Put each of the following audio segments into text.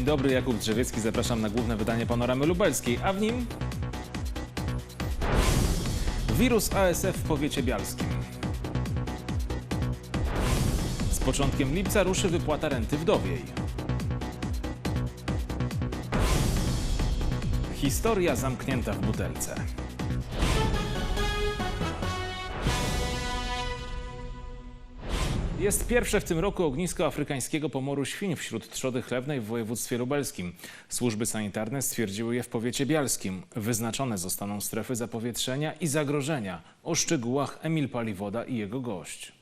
Dzień dobry, Jakub Drzewiecki, zapraszam na główne wydanie Panoramy Lubelskiej, a w nim wirus ASF w powiecie bialskim. Z początkiem lipca ruszy wypłata renty wdowiej. Historia zamknięta w butelce. Jest pierwsze w tym roku ognisko afrykańskiego pomoru świń wśród trzody chlewnej w województwie lubelskim. Służby sanitarne stwierdziły je w powiecie bialskim. Wyznaczone zostaną strefy zapowietrzenia i zagrożenia. O szczegółach Emil Paliwoda i jego gość.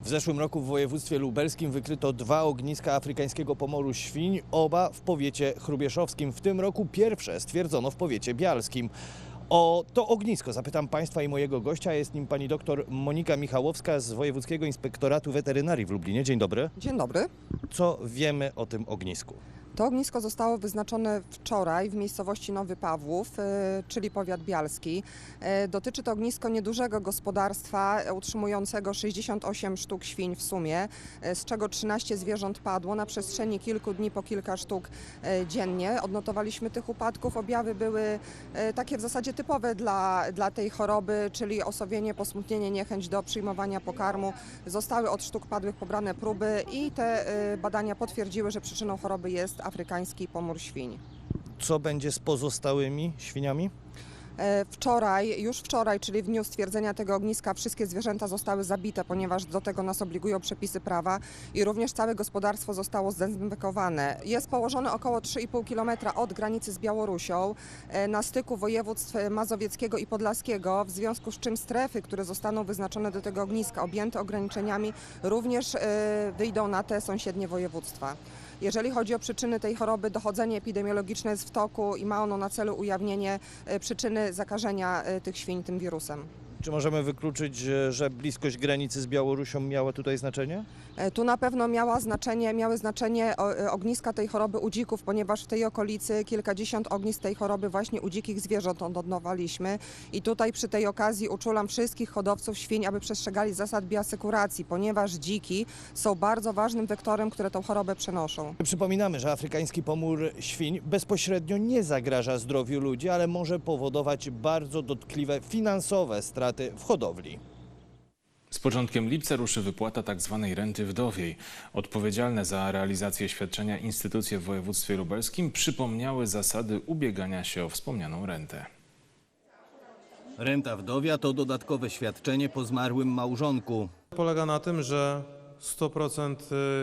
W zeszłym roku w województwie lubelskim wykryto dwa ogniska afrykańskiego pomoru świń, oba w powiecie chrubieszowskim. W tym roku pierwsze stwierdzono w powiecie bialskim. O to ognisko zapytam Państwa i mojego gościa. Jest nim pani doktor Monika Michałowska z Wojewódzkiego Inspektoratu Weterynarii w Lublinie. Dzień dobry. Dzień dobry. Co wiemy o tym ognisku? To ognisko zostało wyznaczone wczoraj w miejscowości Nowy Pawłów, e, czyli powiat bialski. E, Dotyczy to ognisko niedużego gospodarstwa e, utrzymującego 68 sztuk świń w sumie, z czego 13 zwierząt padło na przestrzeni kilku dni po kilka sztuk dziennie. Odnotowaliśmy tych upadków. Objawy były takie w zasadzie typowe dla, dla tej choroby, czyli osowienie, posmutnienie, niechęć do przyjmowania pokarmu. Zostały od sztuk padłych pobrane próby i te badania potwierdziły, że przyczyną choroby jest afrykański pomór świń. Co będzie z pozostałymi świniami? E, Wczoraj, już wczoraj, czyli w dniu stwierdzenia tego ogniska, wszystkie zwierzęta zostały zabite, ponieważ do tego nas obligują przepisy prawa i również całe gospodarstwo zostało zdezynfekowane. Jest położone około 3,5 km od granicy z Białorusią, e, na styku województw mazowieckiego i podlaskiego, w związku z czym strefy, które zostaną wyznaczone do tego ogniska, objęte ograniczeniami, również e, wyjdą na te sąsiednie województwa. Jeżeli chodzi o przyczyny tej choroby, dochodzenie epidemiologiczne jest w toku i ma ono na celu ujawnienie e, przyczyny zakażenia e, tych świń tym wirusem. Czy możemy wykluczyć, że- bliskość granicy z Białorusią miała tutaj znaczenie? E, Tu na pewno miała znaczenie, miały znaczenie e, ogniska tej choroby u dzików, ponieważ w tej okolicy kilkadziesiąt ognisk tej choroby właśnie u dzikich zwierząt odnotowaliśmy i tutaj przy tej okazji uczulam wszystkich hodowców świń, aby przestrzegali zasad bioasekuracji, ponieważ dziki są bardzo ważnym wektorem, które tą chorobę przenoszą. Przypominamy, że afrykański pomór świń bezpośrednio nie zagraża zdrowiu ludzi, ale może powodować bardzo dotkliwe finansowe straty w hodowli. Z początkiem lipca ruszy wypłata tzw. renty wdowiej. Odpowiedzialne za realizację świadczenia instytucje w województwie lubelskim przypomniały zasady ubiegania się o wspomnianą rentę. Renta wdowia to dodatkowe świadczenie po zmarłym małżonku. Polega na tym, że 100%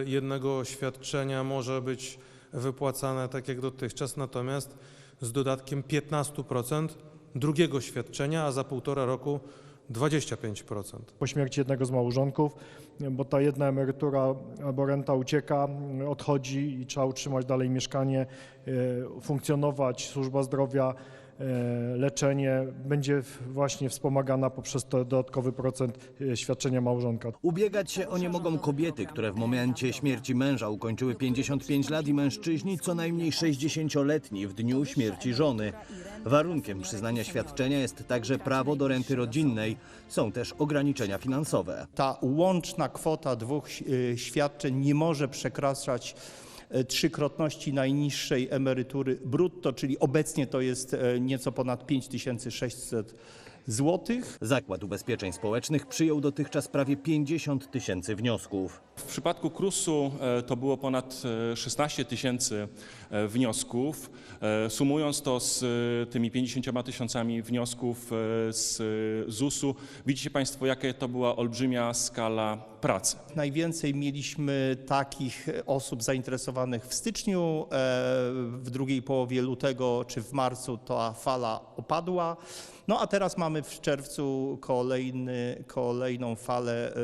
jednego świadczenia może być wypłacane tak jak dotychczas, natomiast z dodatkiem 15% drugiego świadczenia, a za półtora roku 25%. po śmierci jednego z małżonków, bo ta jedna emerytura albo renta ucieka, odchodzi i trzeba utrzymać dalej mieszkanie, e, funkcjonować, służba zdrowia, leczenie będzie właśnie wspomagana poprzez to dodatkowy procent e, świadczenia małżonka. Ubiegać się o nie mogą kobiety, które w momencie śmierci męża ukończyły 55 lat i mężczyźni co najmniej 60-letni w dniu śmierci żony. Warunkiem przyznania świadczenia jest także prawo do renty rodzinnej. Są też ograniczenia finansowe. ta łączna kwota dwóch e, świadczeń nie może przekraczać e, trzykrotności najniższej emerytury brutto, czyli obecnie to jest e, nieco ponad 5600 złotych. Zakład Ubezpieczeń Społecznych przyjął dotychczas prawie 50 tysięcy wniosków. W przypadku KRUS-u e, to było ponad e, 16 tysięcy e, wniosków. E, Sumując to z e, tymi 50 tysiącami wniosków e, z e, ZUS-u, widzicie Państwo, jaka to była olbrzymia skala pracy. Najwięcej mieliśmy takich e, osób zainteresowanych w styczniu, e, w drugiej połowie lutego czy w marcu ta fala opadła. No a teraz mamy w czerwcu kolejny, kolejną falę e,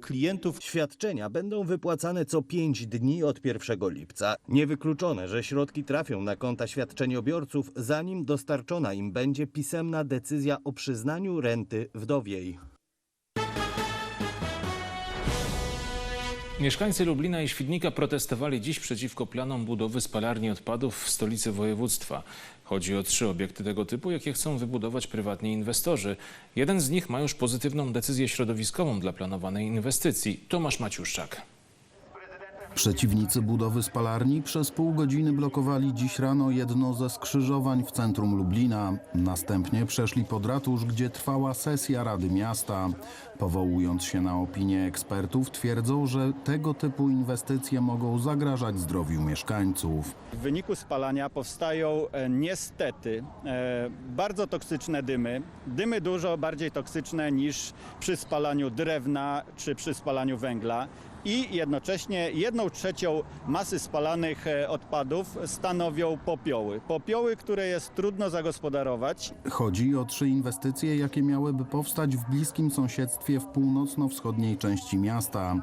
klientów. Świadczenia będą wypłacane co 5 dni od 1 lipca. Niewykluczone, że środki trafią na konta świadczeniobiorców, zanim dostarczona im będzie pisemna decyzja o przyznaniu renty wdowiej. Mieszkańcy Lublina i Świdnika protestowali dziś przeciwko planom budowy spalarni odpadów w stolicy województwa. Chodzi o trzy obiekty tego typu, jakie chcą wybudować prywatni inwestorzy. Jeden z nich ma już pozytywną decyzję środowiskową dla planowanej inwestycji. Tomasz Maciuszczak. Przeciwnicy budowy spalarni przez pół godziny blokowali dziś rano jedno ze skrzyżowań w centrum Lublina. Następnie przeszli pod ratusz, gdzie trwała sesja Rady Miasta. Powołując się na opinię ekspertów, twierdzą, że tego typu inwestycje mogą zagrażać zdrowiu mieszkańców. W wyniku spalania powstają e, niestety e, bardzo toksyczne dymy. Dymy dużo bardziej toksyczne niż przy spalaniu drewna czy przy spalaniu węgla. I jednocześnie jedną trzecią masy spalanych e, odpadów stanowią popioły. Popioły, które jest trudno zagospodarować Chodzi o trzy inwestycje, jakie miałyby powstać w bliskim sąsiedztwie w północno-wschodniej części miasta.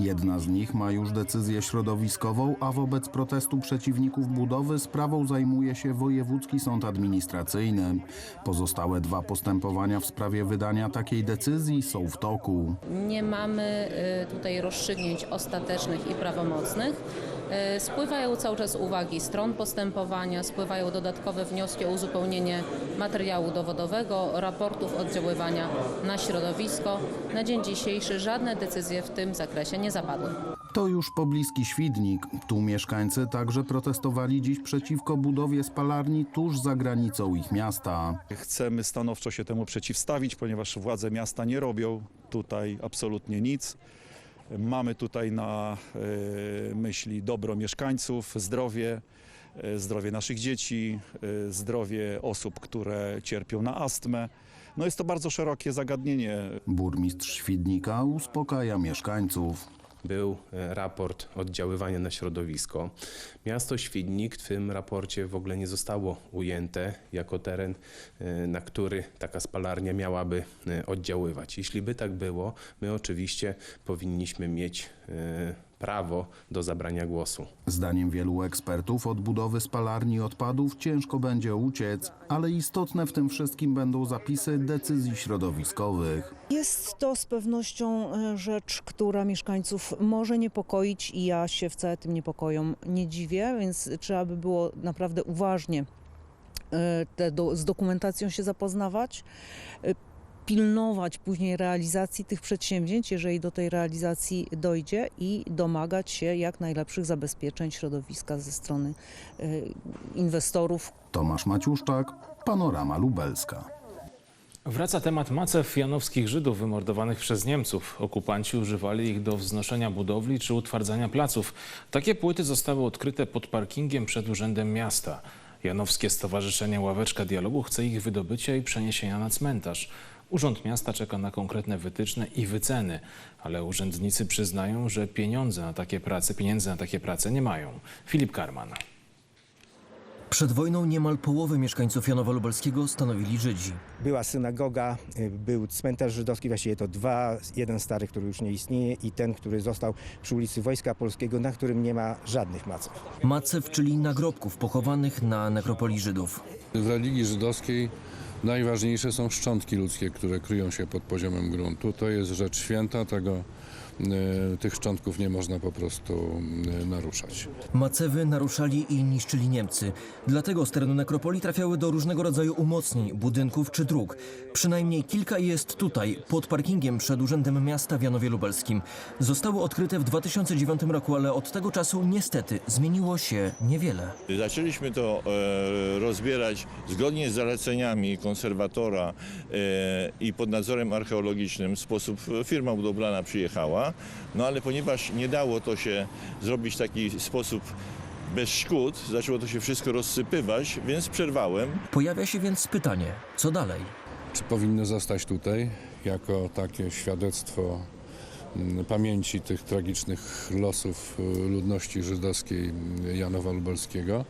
Jedna z nich ma już decyzję środowiskową, a wobec protestu przeciwników budowy sprawą zajmuje się Wojewódzki Sąd Administracyjny. Pozostałe dwa postępowania w sprawie wydania takiej decyzji są w toku. Nie mamy y, tutaj rozstrzygnięć ostatecznych i prawomocnych. Y, Spływają cały czas uwagi stron postępowania, spływają dodatkowe wnioski o uzupełnienie materiału dowodowego, raportów oddziaływania na środowisko. Na dzień dzisiejszy żadne decyzje w tym zakresie nie zapadły. To już pobliski Świdnik. Tu mieszkańcy także protestowali dziś przeciwko budowie spalarni tuż za granicą ich miasta. Chcemy stanowczo się temu przeciwstawić, ponieważ władze miasta nie robią tutaj absolutnie nic. Mamy tutaj na e, myśli dobro mieszkańców, zdrowie, e, zdrowie naszych dzieci, e, zdrowie osób, które cierpią na astmę. No jest to bardzo szerokie zagadnienie. Burmistrz Świdnika uspokaja mieszkańców. Był e, raport oddziaływania na środowisko. Miasto Świdnik w tym raporcie w ogóle nie zostało ujęte jako teren, e, na który taka spalarnia miałaby e, oddziaływać. Jeśli by tak było, my oczywiście powinniśmy mieć prawo do zabrania głosu. Zdaniem wielu ekspertów od budowy spalarni odpadów ciężko będzie uciec, ale istotne w tym wszystkim będą zapisy decyzji środowiskowych. Jest to z pewnością e, rzecz, która mieszkańców może niepokoić i ja się wcale tym niepokojom nie dziwię, więc trzeba by było naprawdę uważnie e, te do, z dokumentacją się zapoznawać, e, pilnować później realizacji tych przedsięwzięć, jeżeli do tej realizacji dojdzie i domagać się jak najlepszych zabezpieczeń środowiska ze strony e, inwestorów, Tomasz Maciuszczak, Panorama Lubelska. Wraca temat macew janowskich Żydów wymordowanych przez Niemców. Okupanci używali ich do wznoszenia budowli czy utwardzania placów. Takie płyty zostały odkryte pod parkingiem przed Urzędem Miasta. Janowskie Stowarzyszenie Ławeczka Dialogu chce ich wydobycia i przeniesienia na cmentarz. Urząd Miasta czeka na konkretne wytyczne i wyceny, ale urzędnicy przyznają, że pieniądze na takie prace, pieniędzy na takie prace nie mają. Filip Karman. Przed wojną niemal połowę mieszkańców Janowa Lubelskiego stanowili Żydzi. Była synagoga, y, był cmentarz żydowski, właściwie to dwa, jeden stary, który już nie istnieje i ten, który został przy ulicy Wojska Polskiego, na którym nie ma żadnych macew. Macew, czyli nagrobków pochowanych na nekropolii Żydów. W religii żydowskiej najważniejsze są szczątki ludzkie, które kryją się pod poziomem gruntu. To jest rzecz święta, tego, tych szczątków nie można po prostu e, naruszać. Macewy naruszali i niszczyli Niemcy. Dlatego z terenu nekropolii trafiały do różnego rodzaju umocnień, budynków czy dróg. Przynajmniej kilka jest tutaj, pod parkingiem przed Urzędem Miasta w Janowie Lubelskim. Zostały odkryte w 2009 roku, ale od tego czasu niestety zmieniło się niewiele. Zaczęliśmy to e, rozbierać zgodnie z zaleceniami konserwatora e, i pod nadzorem archeologicznym w sposób firma budowlana przyjechała, no ale ponieważ nie dało to się zrobić w taki sposób bez szkód, zaczęło to się wszystko rozsypywać, więc przerwałem. Pojawia się więc pytanie, co dalej? Czy powinno zostać tutaj jako takie świadectwo mm, pamięci tych tragicznych losów e, ludności żydowskiej Janowa Lubelskiego?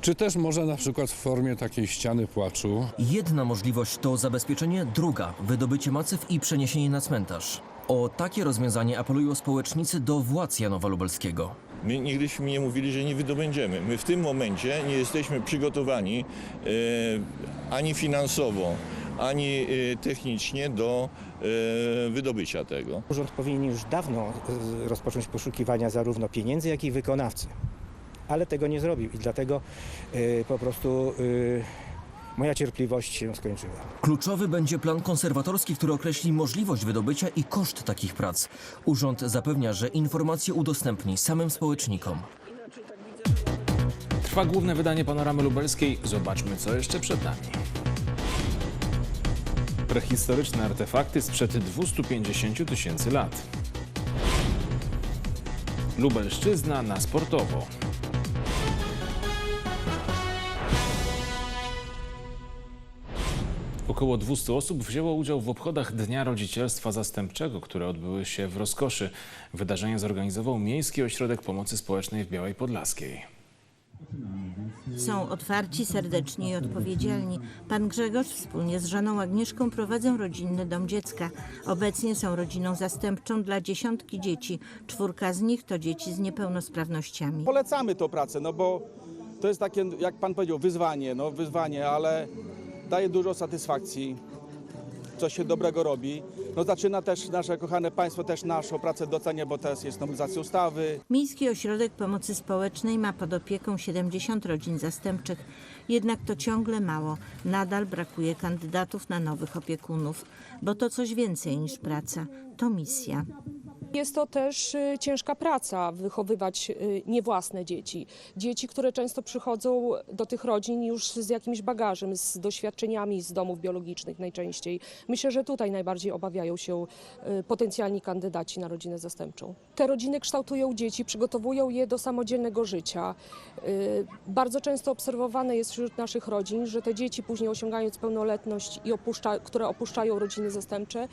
Czy też może na przykład w formie takiej ściany płaczu Jedna możliwość to zabezpieczenie, druga wydobycie macew i przeniesienie na cmentarz. O takie rozwiązanie apelują społecznicy do władz Janowa Lubelskiego. My nigdyśmy nie mówili, że nie wydobędziemy. My w tym momencie nie jesteśmy przygotowani e, ani finansowo, ani e, technicznie do e, wydobycia tego. Urząd powinien już dawno y, rozpocząć poszukiwania zarówno pieniędzy, jak i wykonawcy. Ale tego nie zrobił i dlatego y, po prostu y, moja cierpliwość się skończyła. Kluczowy będzie plan konserwatorski, który określi możliwość wydobycia i koszt takich prac. Urząd zapewnia, że informacje udostępni samym społecznikom. Trwa główne wydanie Panoramy Lubelskiej. Zobaczmy, co jeszcze przed nami. Prehistoryczne artefakty sprzed 250 tysięcy lat. Lubelszczyzna na sportowo. Około 200 osób wzięło udział w obchodach Dnia Rodzicielstwa Zastępczego, które odbyły się w Rozkoszy. Wydarzenie zorganizował Miejski Ośrodek Pomocy Społecznej w Białej Podlaskiej. Są otwarci, serdeczni i odpowiedzialni. Pan Grzegorz wspólnie z żoną Agnieszką prowadzą rodzinny dom dziecka. Obecnie są rodziną zastępczą dla dziesiątki dzieci. Czwórka z nich to dzieci z niepełnosprawnościami. Polecamy tą pracę, no bo to jest takie, jak pan powiedział, wyzwanie, no wyzwanie, ale daje dużo satysfakcji, coś się dobrego robi. No zaczyna też nasze kochane państwo też naszą pracę docenia, bo teraz jest nowelizacja ustawy. Miejski Ośrodek Pomocy Społecznej ma pod opieką 70 rodzin zastępczych. Jednak to ciągle mało. Nadal brakuje kandydatów na nowych opiekunów, bo to coś więcej niż praca. To misja. Jest to też y, ciężka praca wychowywać y, niewłasne dzieci. Dzieci, które często przychodzą do tych rodzin już z jakimś bagażem, z doświadczeniami z domów biologicznych najczęściej. Myślę, że tutaj najbardziej obawiają się y, potencjalni kandydaci na rodzinę zastępczą. Te rodziny kształtują dzieci, przygotowują je do samodzielnego życia. Bardzo często obserwowane jest wśród naszych rodzin, że te dzieci później osiągając pełnoletność i opuszcza, które opuszczają rodziny zastępcze,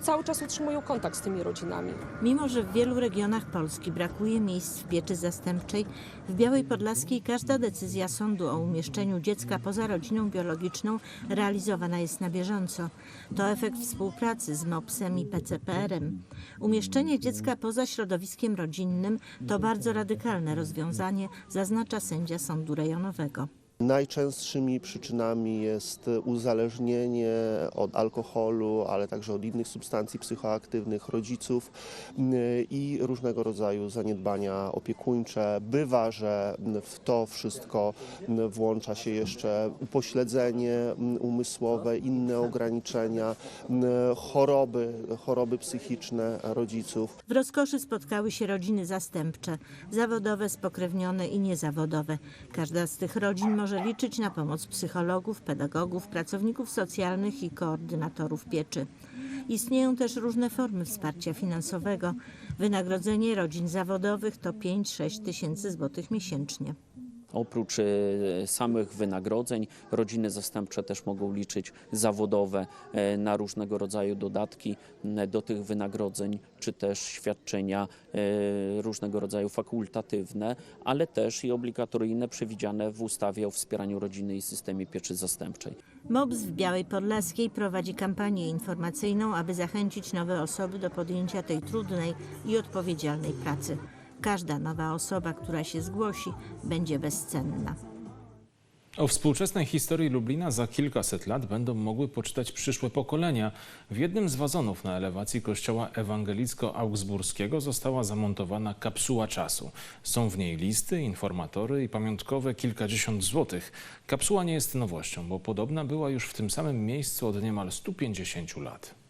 cały czas utrzymują kontakt z tymi rodzinami. Mimo, że w wielu regionach Polski brakuje miejsc w pieczy zastępczej, w Białej Podlaskiej każda decyzja sądu o umieszczeniu dziecka poza rodziną biologiczną realizowana jest na bieżąco. To efekt współpracy z MOPS-em i PCPR-em. Umieszczenie dziecka poza środowiskiem rodzinnym to bardzo radykalne rozwiązanie, zaznacza sędzia sądu rejonowego. Najczęstszymi przyczynami jest uzależnienie od alkoholu, ale także od innych substancji psychoaktywnych rodziców y, i różnego rodzaju zaniedbania opiekuńcze. Bywa, że w to wszystko włącza się jeszcze upośledzenie umysłowe, inne ograniczenia, choroby, choroby psychiczne rodziców. W rozkoszy spotkały się rodziny zastępcze, zawodowe, spokrewnione i niezawodowe. Każda z tych rodzin może liczyć na pomoc psychologów, pedagogów, pracowników socjalnych i koordynatorów pieczy. Istnieją też różne formy wsparcia finansowego. Wynagrodzenie rodzin zawodowych to 5-6 tysięcy złotych miesięcznie. Oprócz e, samych wynagrodzeń, rodziny zastępcze też mogą liczyć zawodowe e, na różnego rodzaju dodatki do tych wynagrodzeń, czy też świadczenia e, różnego rodzaju fakultatywne, ale też i obligatoryjne przewidziane w ustawie o wspieraniu rodziny i systemie pieczy zastępczej. MOBS w Białej Podlaskiej prowadzi kampanię informacyjną, aby zachęcić nowe osoby do podjęcia tej trudnej i odpowiedzialnej pracy. Każda nowa osoba, która się zgłosi, będzie bezcenna. O współczesnej historii Lublina za kilkaset lat będą mogły poczytać przyszłe pokolenia. W jednym z wazonów na elewacji kościoła ewangelicko-augsburskiego została zamontowana kapsuła czasu. Są w niej listy, informatory i pamiątkowe kilkadziesiąt złotych. Kapsuła nie jest nowością, bo podobna była już w tym samym miejscu od niemal 150 lat.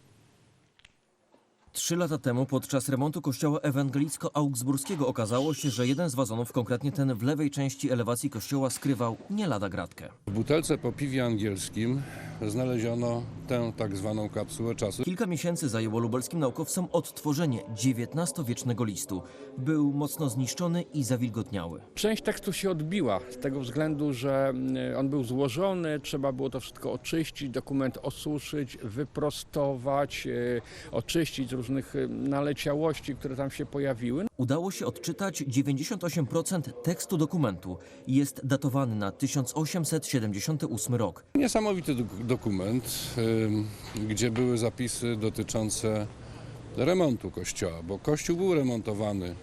Trzy lata temu podczas remontu kościoła ewangelicko-augsburskiego okazało się, że jeden z wazonów, konkretnie ten w lewej części elewacji kościoła, skrywał nie lada gratkę. W butelce po piwie angielskim znaleziono tę tak zwaną kapsułę czasu. Kilka miesięcy zajęło lubelskim naukowcom odtworzenie XIX-wiecznego listu. Był mocno zniszczony i zawilgotniały. Część tekstu się odbiła z tego względu, że y, on był złożony, trzeba było to wszystko oczyścić, dokument osuszyć, wyprostować, y, oczyścić z różnych y, naleciałości, które tam się pojawiły. Udało się odczytać 98% tekstu dokumentu. Jest datowany na 1878 rok. Niesamowity dok- dokument, gdzie były zapisy dotyczące remontu kościoła, bo kościół był remontowany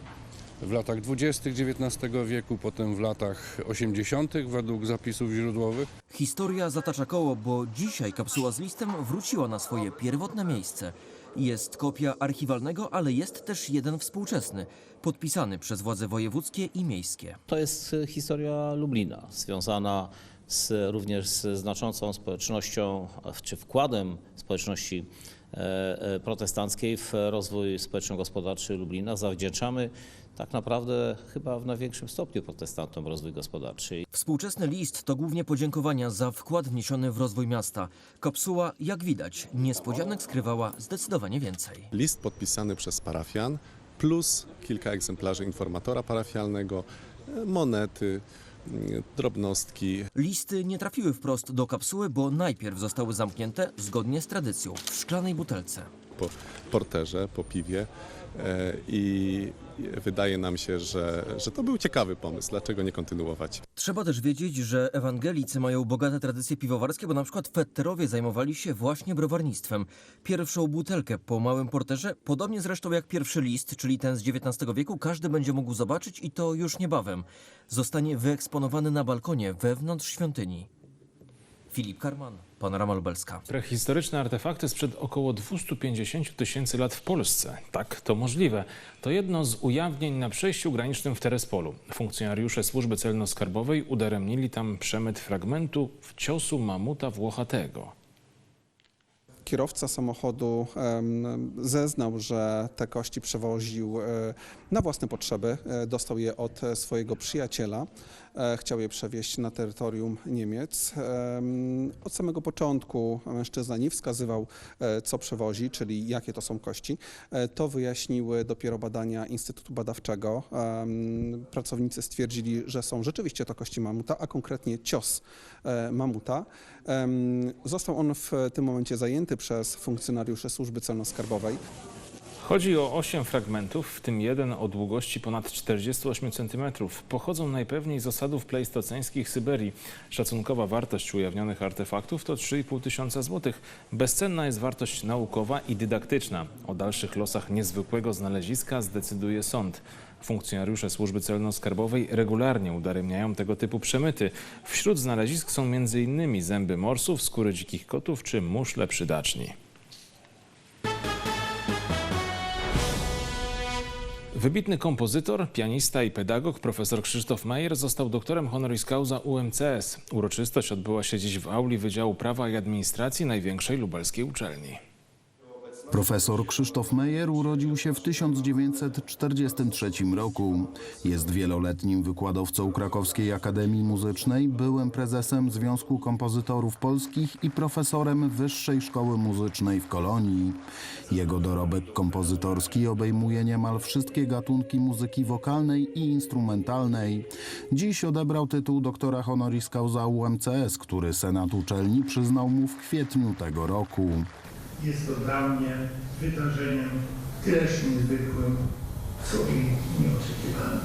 w latach 20. XIX wieku, potem w latach 80. według zapisów źródłowych. Historia zatacza koło, bo dzisiaj kapsuła z listem wróciła na swoje pierwotne miejsce. Jest kopia archiwalnego, ale jest też jeden współczesny, podpisany przez władze wojewódzkie i miejskie. To jest historia Lublina, związana z, również z znaczącą społecznością, czy wkładem społeczności protestanckiej w rozwój społeczno-gospodarczy Lublina. Zawdzięczamy tak naprawdę chyba w największym stopniu protestantom rozwój gospodarczy. Współczesny list to głównie podziękowania za wkład wniesiony w rozwój miasta. Kapsuła, jak widać, niespodzianek skrywała zdecydowanie więcej. List podpisany przez parafian plus kilka egzemplarzy informatora parafialnego, e, monety, drobnostki. Listy nie trafiły wprost do kapsuły, bo najpierw zostały zamknięte zgodnie z tradycją w szklanej butelce. po porterze, po piwie i wydaje nam się, że, że to był ciekawy pomysł. Dlaczego nie kontynuować? Trzeba też wiedzieć, że ewangelicy mają bogate tradycje piwowarskie, bo na przykład fetterowie zajmowali się właśnie browarnictwem. Pierwszą butelkę po małym porterze, podobnie zresztą jak pierwszy list, czyli ten z XIX wieku, każdy będzie mógł zobaczyć i to już niebawem. Zostanie wyeksponowany na balkonie wewnątrz świątyni. Filip Karman, Panorama Lubelska. Prehistoryczne artefakty sprzed około 250 tysięcy lat w Polsce. Tak, to możliwe. To jedno z ujawnień na przejściu granicznym w Terespolu. Funkcjonariusze służby celno-skarbowej udaremnili tam przemyt fragmentu w ciosu mamuta włochatego. Kierowca samochodu zeznał, że te kości przewoził e, na własne potrzeby. E, Dostał je od e, swojego przyjaciela. E, Chciał je przewieźć na terytorium Niemiec. Em, Od samego początku mężczyzna nie wskazywał, e, co przewozi, czyli jakie to są kości. E, To wyjaśniły dopiero badania Instytutu Badawczego. Pracownicy stwierdzili, że są rzeczywiście to kości mamuta, a konkretnie cios mamuta. Został on w tym momencie zajęty przez funkcjonariuszy służby celno-skarbowej. Chodzi o 8 fragmentów, w tym jeden o długości ponad 48 cm. Pochodzą najpewniej z osadów pleistoceńskich Syberii. Szacunkowa wartość ujawnionych artefaktów to 3,5 tysiąca złotych. Bezcenna jest wartość naukowa i dydaktyczna. O dalszych losach niezwykłego znaleziska zdecyduje sąd. Funkcjonariusze służby celno-skarbowej regularnie udaremniają tego typu przemyty. Wśród znalezisk są m.in. zęby morsów, skóry dzikich kotów czy muszle przydaczni. Wybitny kompozytor, pianista i pedagog profesor Krzysztof Majer został doktorem honoris causa UMCS. Uroczystość odbyła się dziś w auli Wydziału Prawa i Administracji największej lubelskiej uczelni. Profesor Krzysztof Meyer urodził się w 1943 roku. Jest wieloletnim wykładowcą Krakowskiej Akademii Muzycznej, byłym prezesem Związku Kompozytorów Polskich i profesorem Wyższej Szkoły Muzycznej w Kolonii. Jego dorobek kompozytorski obejmuje niemal wszystkie gatunki muzyki wokalnej i instrumentalnej. Dziś odebrał tytuł doktora honoris causa UMCS, który Senat uczelni przyznał mu w kwietniu tego roku. Jest to dla mnie wydarzeniem tyleż niezwykłym, co i nieoczekiwanym.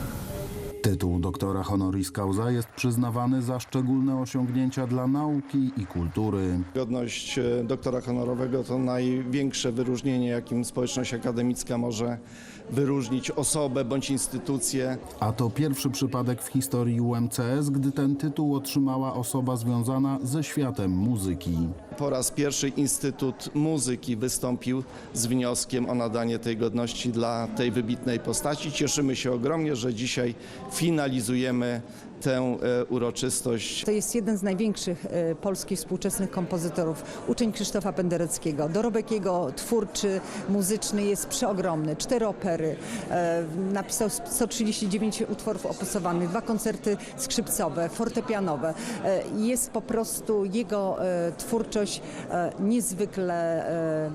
Tytuł doktora honoris causa jest przyznawany za szczególne osiągnięcia dla nauki i kultury. Godność e, doktora honorowego to największe wyróżnienie, jakim społeczność akademicka może wyróżnić osobę bądź instytucję. A to pierwszy przypadek w historii UMCS, gdy ten tytuł otrzymała osoba związana ze światem muzyki. Po raz pierwszy Instytut Muzyki wystąpił z wnioskiem o nadanie tej godności dla tej wybitnej postaci. Cieszymy się ogromnie, że dzisiaj finalizujemy tę e, uroczystość. To jest jeden z największych e, polskich współczesnych kompozytorów, uczeń Krzysztofa Pendereckiego. Dorobek jego twórczy, muzyczny jest przeogromny. Cztery opery, e, napisał 139 utworów opisowanych, dwa koncerty skrzypcowe, fortepianowe. Jest po prostu jego twórczość niezwykle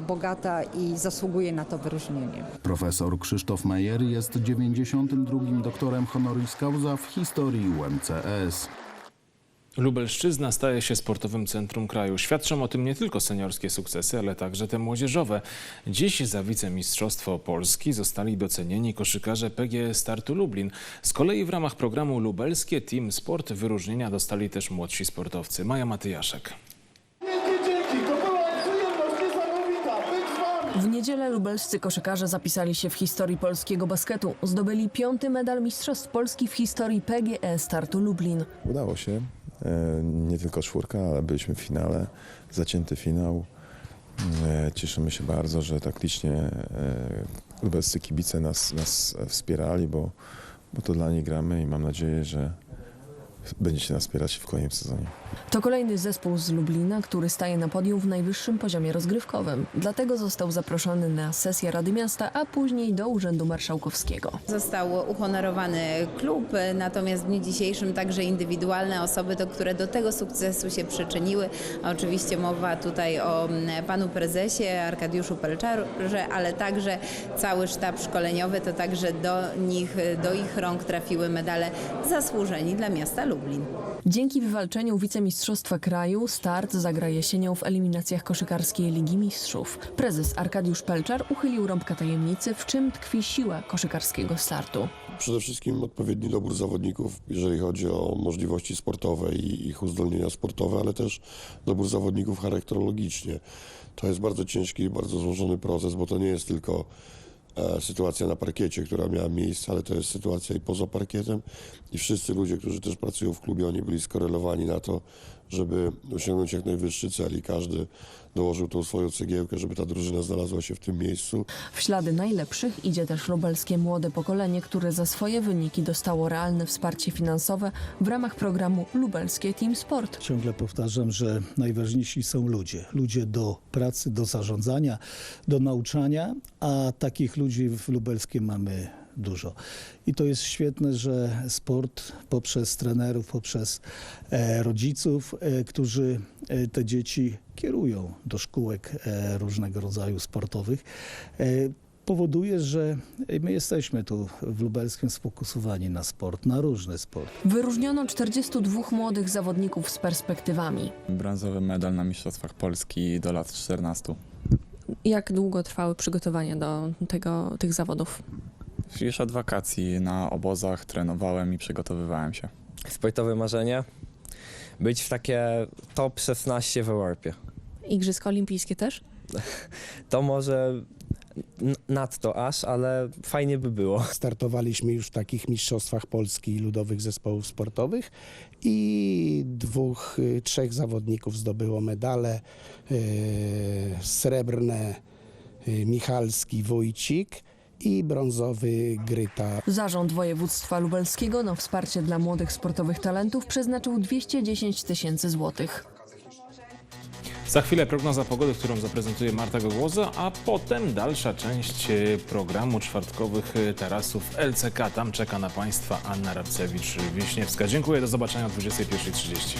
bogata i zasługuje na to wyróżnienie. Profesor Krzysztof Meyer jest 92. doktorem honoris causa w historii UMCS. Lubelszczyzna staje się sportowym centrum kraju. Świadczą o tym nie tylko seniorskie sukcesy, ale także te młodzieżowe. Dziś za wicemistrzostwo Polski zostali docenieni koszykarze PGE Startu Lublin. Z kolei w ramach programu Lubelskie Team Sport wyróżnienia dostali też młodsi sportowcy. Maja Matyjaszek. W niedzielę lubelscy koszykarze zapisali się w historii polskiego basketu. Zdobyli piąty medal Mistrzostw Polski w historii PGE Startu Lublin. Udało się. E, Nie tylko czwórka, ale byliśmy w finale. Zacięty finał. E, Cieszymy się bardzo, że tak licznie e, lubelscy kibice nas, nas wspierali, bo, bo to dla nich gramy i mam nadzieję, że, będziecie nas wspierać w kolejnym sezonie. To kolejny zespół z Lublina, który staje na podium w najwyższym poziomie rozgrywkowym. Dlatego został zaproszony na sesję Rady Miasta, a później do Urzędu Marszałkowskiego. Został uhonorowany klub, natomiast w dniu dzisiejszym także indywidualne osoby, do, które do tego sukcesu się przyczyniły. Oczywiście mowa tutaj o mm, panu prezesie Arkadiuszu Pelczarze, ale także cały sztab szkoleniowy, to także do nich, do ich rąk trafiły medale zasłużeni dla miasta Lublin. Dzięki wywalczeniu wicemistrzostwa kraju start zagra jesienią w eliminacjach koszykarskiej Ligi Mistrzów. Prezes Arkadiusz Pelczar uchylił rąbka tajemnicy, w czym tkwi siła koszykarskiego startu. Przede wszystkim odpowiedni dobór zawodników, jeżeli chodzi o możliwości sportowe i ich uzdolnienia sportowe, ale też dobór zawodników charakterologicznie. To jest bardzo ciężki bardzo złożony proces, bo to nie jest tylko sytuacja na parkiecie, która miała miejsce, ale to jest sytuacja i poza parkietem. I wszyscy ludzie, którzy też pracują w klubie, oni byli skorelowani na to, żeby osiągnąć jak najwyższy cel i każdy dołożył tą swoją cegiełkę, żeby ta drużyna znalazła się w tym miejscu. W ślady najlepszych idzie też lubelskie młode pokolenie, które za swoje wyniki dostało realne wsparcie finansowe w ramach programu Lubelskie Team Sport. Ciągle powtarzam, że najważniejsi są ludzie. Ludzie do pracy, do zarządzania, do nauczania, a takich ludzi w Lubelskiem mamy dużo. I to jest świetne, że sport poprzez trenerów, poprzez e, rodziców, e, którzy e, te dzieci kierują do szkółek różnego rodzaju sportowych, powoduje, że my jesteśmy tu w Lubelskim sfokusowani na sport, na różny sport. Wyróżniono 42 młodych zawodników z perspektywami. Brązowy medal na Mistrzostwach Polski do lat 14. Jak długo trwały przygotowania do tego, tych zawodów? Już od wakacji na obozach trenowałem i przygotowywałem się. Sportowe marzenie? Być w takie top 16 w Europie. Igrzyska olimpijskie też? To może nadto aż, ale fajnie by było. Startowaliśmy już w takich mistrzostwach Polski i ludowych zespołów sportowych i dwóch, y, trzech zawodników zdobyło medale y, srebrne y, Michalski, Wójcik i brązowy Gryta. Zarząd województwa lubelskiego na wsparcie dla młodych sportowych talentów przeznaczył 210 tysięcy złotych. Za chwilę prognoza pogody, którą zaprezentuje Marta Gogłoza, a potem dalsza część e, programu czwartkowych e, tarasów LCK. Tam czeka na Państwa Anna Rabcewicz-Wiśniewska. Dziękuję, do zobaczenia o 21.30.